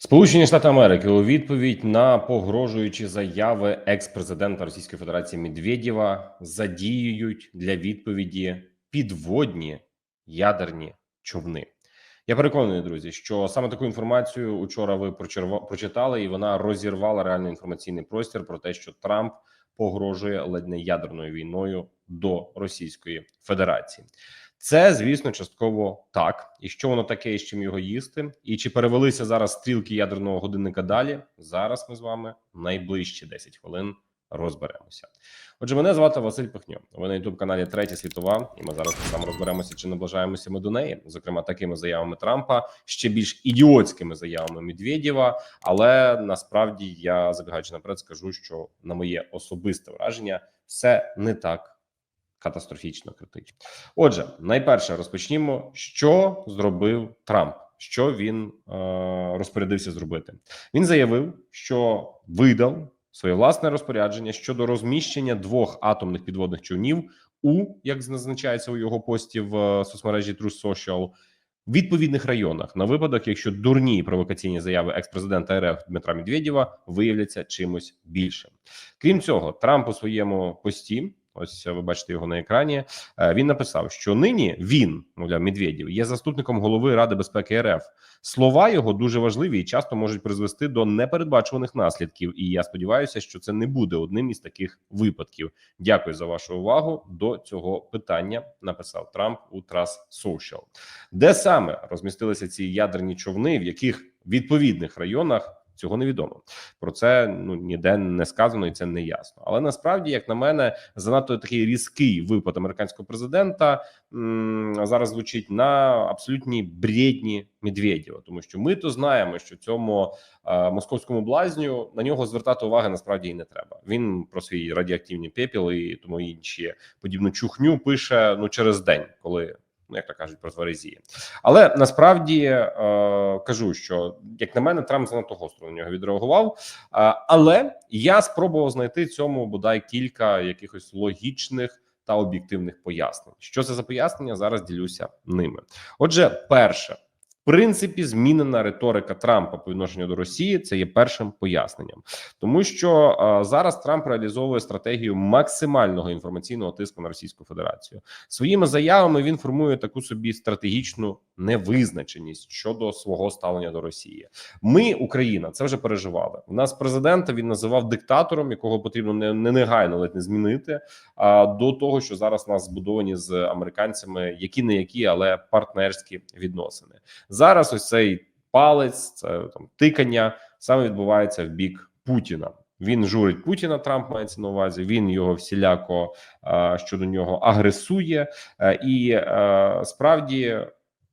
Сполучені Штати Америки у відповідь на погрожуючі заяви екс-президента Російської Федерації Медведєва задіюють для відповіді підводні ядерні човни. Я переконаний, друзі, що саме таку інформацію учора ви прочитали, і вона розірвала реальний інформаційний простір про те, що Трамп погрожує ледь не ядерною війною до Російської Федерації. Це, звісно, частково так. І що воно таке, і з чим його їсти, і чи перевелися зараз стрілки ядерного годинника далі? Зараз ми з вами найближчі 10 хвилин розберемося. Отже, мене звати Василь Пихньо. Ви на youtube каналі Третя світова, і ми зараз так розберемося, чи наближаємося ми до неї, зокрема такими заявами Трампа, ще більш ідіотськими заявами Медведєва. Але насправді я забігаючи наперед, скажу, що на моє особисте враження все не так катастрофічно критично. Отже, найперше розпочнімо, що зробив Трамп. Що він е, розпорядився зробити? Він заявив, що видав своє власне розпорядження щодо розміщення двох атомних підводних човнів у як зазначається у його пості в е, соцмережі True Social, відповідних районах на випадок, якщо дурні провокаційні заяви екс-президента РФ Дмитра Медведєва виявляться чимось більшим. Крім цього, Трамп у своєму пості. Ось ви бачите його на екрані. е, Він написав, що нині він, мовляв, Медведєв, є заступником голови Ради безпеки РФ. Слова його дуже важливі і часто можуть призвести до непередбачуваних наслідків. І я сподіваюся, що це не буде одним із таких випадків. Дякую за вашу увагу до цього питання. Написав Трамп у Trust Social. Де саме розмістилися ці ядерні човни, в яких відповідних районах. Цього невідомо про це ну ніде не сказано, і це не ясно. Але насправді, як на мене, занадто такий різкий випад американського президента м, зараз звучить на абсолютній бредні Медведєва, тому що ми то знаємо, що цьому е, московському блазню на нього звертати уваги насправді і не треба. Він про свій радіоактивні пепіл і тому інші подібну чухню пише ну через день, коли. Ну, як то кажуть, про зверезії. Але насправді е, кажу, що як на мене, Трамп занадто гостро на нього відреагував. Е, але я спробував знайти цьому бодай кілька якихось логічних та об'єктивних пояснень. Що це за пояснення? Зараз ділюся ними. Отже, перше. Принципі, змінена риторика Трампа по відношенню до Росії це є першим поясненням, тому що а, зараз Трамп реалізовує стратегію максимального інформаційного тиску на Російську Федерацію. Своїми заявами він формує таку собі стратегічну невизначеність щодо свого ставлення до Росії. Ми, Україна, це вже переживали. У нас президента він називав диктатором, якого потрібно не, не негайно ледь не змінити. А до того, що зараз нас збудовані з американцями, які не які, але партнерські відносини. Зараз ось цей палець, це там тикання саме відбувається в бік Путіна. Він журить Путіна. Трамп мається на увазі. Він його всіляко щодо нього агресує, е, і е, справді.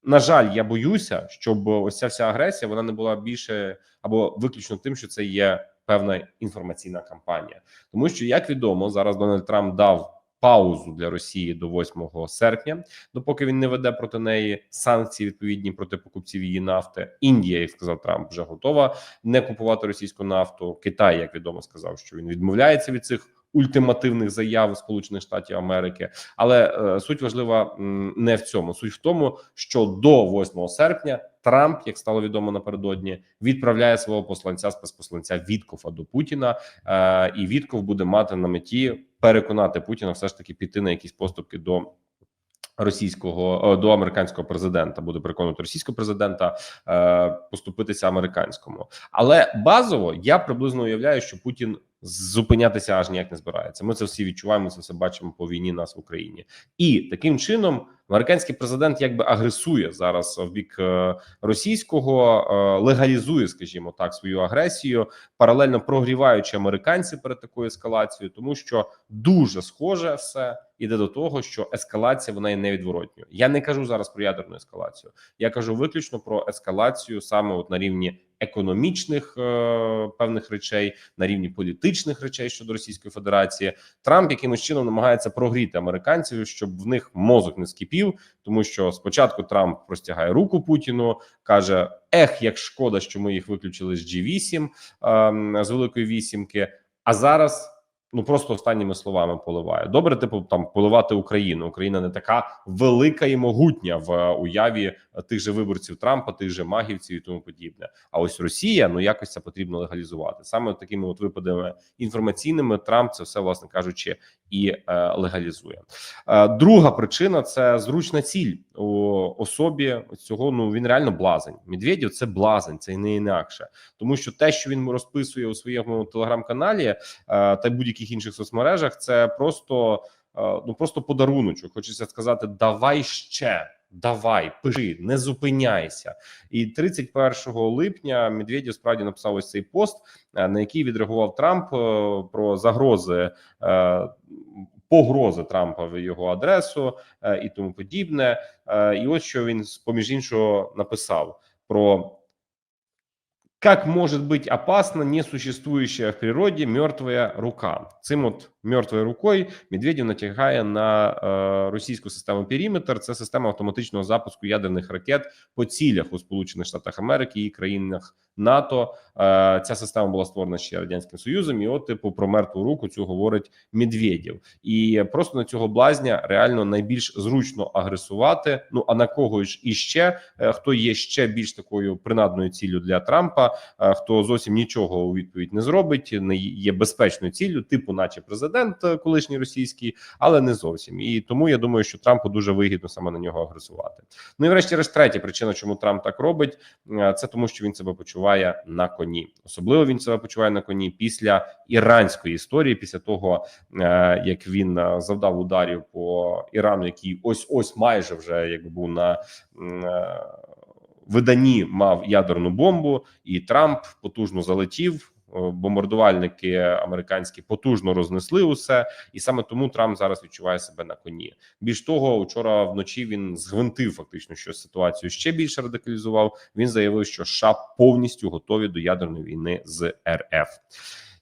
На жаль, я боюся, щоб ось ця вся агресія вона не була більше або виключно тим, що це є певна інформаційна кампанія, тому що як відомо, зараз Дональд Трамп дав паузу для Росії до 8 серпня, допоки він не веде проти неї санкції відповідні проти покупців її нафти. Індія, як сказав Трамп, вже готова не купувати російську нафту. Китай, як відомо, сказав, що він відмовляється від цих. Ультимативних заяв Сполучених Штатів Америки, але е, суть важлива не в цьому. Суть в тому, що до 8 серпня Трамп, як стало відомо напередодні, відправляє свого посланця спецпосланця Віткофа до Путіна, е, і Вітков буде мати на меті переконати Путіна все ж таки піти на якісь поступки до. Російського е, до американського президента буде переконувати російського президента е, поступитися американському, але базово я приблизно уявляю, що Путін зупинятися аж ніяк не збирається. Ми це всі відчуваємо. Це все бачимо по війні нас в Україні, і таким чином американський президент якби агресує зараз в бік е, російського, е, легалізує, скажімо так, свою агресію, паралельно прогріваючи американців перед такою ескалацією, тому що дуже схоже все іде до того, що ескалація вона є невідворотньою. Я не кажу зараз про ядерну ескалацію. Я кажу виключно про ескалацію саме от на рівні економічних е, певних речей, на рівні політичних речей щодо Російської Федерації. Трамп якимось чином намагається прогріти американців, щоб в них мозок не скипів, тому що спочатку Трамп простягає руку Путіну, каже: Ех, як шкода, що ми їх виключили з G8 е, з великої вісімки. А зараз ну просто останніми словами поливає. Добре, типу там поливати Україну. Україна не така велика і могутня в уяві тих же виборців Трампа, тих же магівців і тому подібне. А ось Росія, ну якось це потрібно легалізувати. Саме такими от випадами інформаційними Трамп це все, власне кажучи, і е, легалізує. Е, друга причина це зручна ціль у особі цього. Ну він реально блазень. Медведєв це блазень, це не інакше, тому що те, що він розписує у своєму телеграм-каналі е, та будь-яких інших соцмережах, це просто е, ну просто подаруночок. Хочеться сказати, давай ще. Давай, пиши, не зупиняйся. І 31 липня Медведєв справді написав ось цей пост, е, на який відреагував Трамп е, про загрози. Погрози Трампа в його адресу і тому подібне. І ось що він поміж іншого написав про как может быть опасна несуществующая в природе мертвая рука. Цим от мертвою рукою Медведєв натягає на е, російську систему периметр. Це система автоматичного запуску ядерних ракет по цілях у Сполучених Штатах Америки і країнах НАТО. Е, ця система була створена ще радянським союзом. І от типу про мертву руку цю говорить Медведєв. І просто на цього блазня реально найбільш зручно агресувати. Ну а на кого ж іще е, хто є ще більш такою принадною ціллю для Трампа? Е, хто зовсім нічого у відповідь не зробить, не є безпечною ціллю, типу, наче президент е, колишній російський, але не зовсім. І тому я думаю, що Трампу дуже вигідно саме на нього агресувати. Ну і врешті-решт, третя причина, чому Трамп так робить, е, це тому, що він себе почуває на коні. Особливо він себе почуває на коні після іранської історії, після того як він завдав ударів по Ірану, який ось ось майже вже якби був на виданні мав ядерну бомбу, і Трамп потужно залетів. Бомбардувальники американські потужно рознесли усе, і саме тому Трамп зараз відчуває себе на коні. Більш того, вчора вночі він згвинтив фактично, що ситуацію ще більше радикалізував. Він заявив, що США повністю готові до ядерної війни з РФ.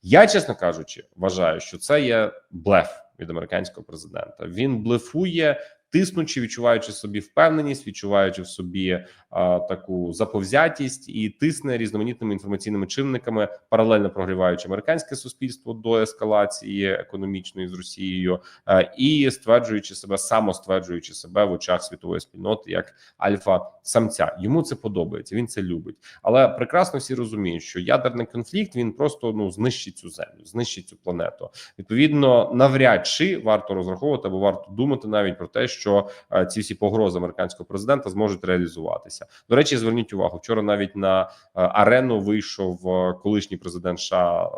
Я чесно кажучи, вважаю, що це є блеф від американського президента. Він блефує тиснучи, відчуваючи собі впевненість, відчуваючи в собі а, таку заповзятість і тисне різноманітними інформаційними чинниками, паралельно прогріваючи американське суспільство до ескалації економічної з Росією, а, і стверджуючи себе, самостверджуючи себе в очах світової спільноти як альфа самця. Йому це подобається. Він це любить, але прекрасно всі розуміють, що ядерний конфлікт він просто ну знищить цю землю, знищить цю планету. Відповідно, навряд чи варто розраховувати або варто думати навіть про те, що що е, ці всі погрози американського президента зможуть реалізуватися. До речі, зверніть увагу. Вчора навіть на е, арену вийшов е, колишній президент США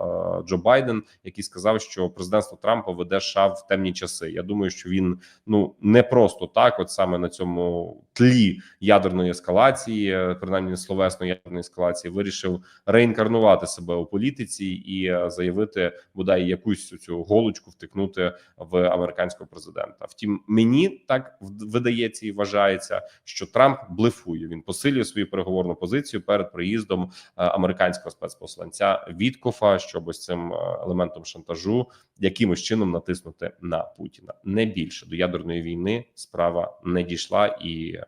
Джо Байден, який сказав, що президентство Трампа веде США в темні часи. Я думаю, що він ну не просто так, от саме на цьому тлі ядерної ескалації, принаймні словесної ядерної ескалації, вирішив реінкарнувати себе у політиці і заявити бодай якусь цю голочку втикнути в американського президента. Втім, мені так так видається і вважається, що Трамп блефує. Він посилює свою переговорну позицію перед приїздом е, американського спецпосланця Віткофа, щоб ось цим е, елементом шантажу якимось чином натиснути на Путіна. Не більше до ядерної війни справа не дійшла і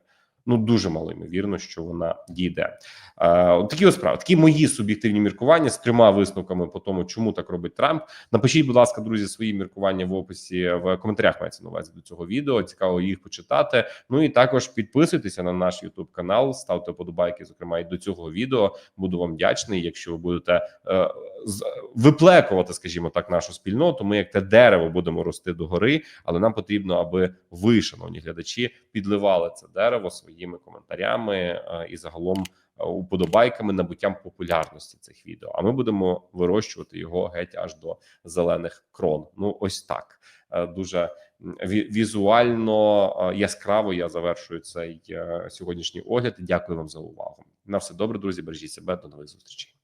ну дуже мало ймовірно, що вона дійде. Е, Такі ось справи, такі мої суб'єктивні міркування з трьома висновками по тому, чому так робить Трамп. Напишіть, будь ласка, друзі, свої міркування в описі в коментарях. Мається на увазі до цього відео. Цікаво їх почитати. Ну і також підписуйтеся на наш YouTube канал, ставте подобайки, зокрема і до цього відео. Буду вам вдячний, якщо ви будете е, виплекувати, скажімо так, нашу спільноту. Ми як те дерево будемо рости догори, але нам потрібно, аби ви, шановні глядачі, підливали це дерево своїми коментарями е, і загалом е, уподобайками набуттям популярності цих відео. А ми будемо вирощувати його геть аж до зелених крон. Ну ось так е, дуже візуально яскраво. Я завершую цей сьогоднішній огляд. Дякую вам за увагу. На все добре, друзі. Бережіть себе до нових зустрічей.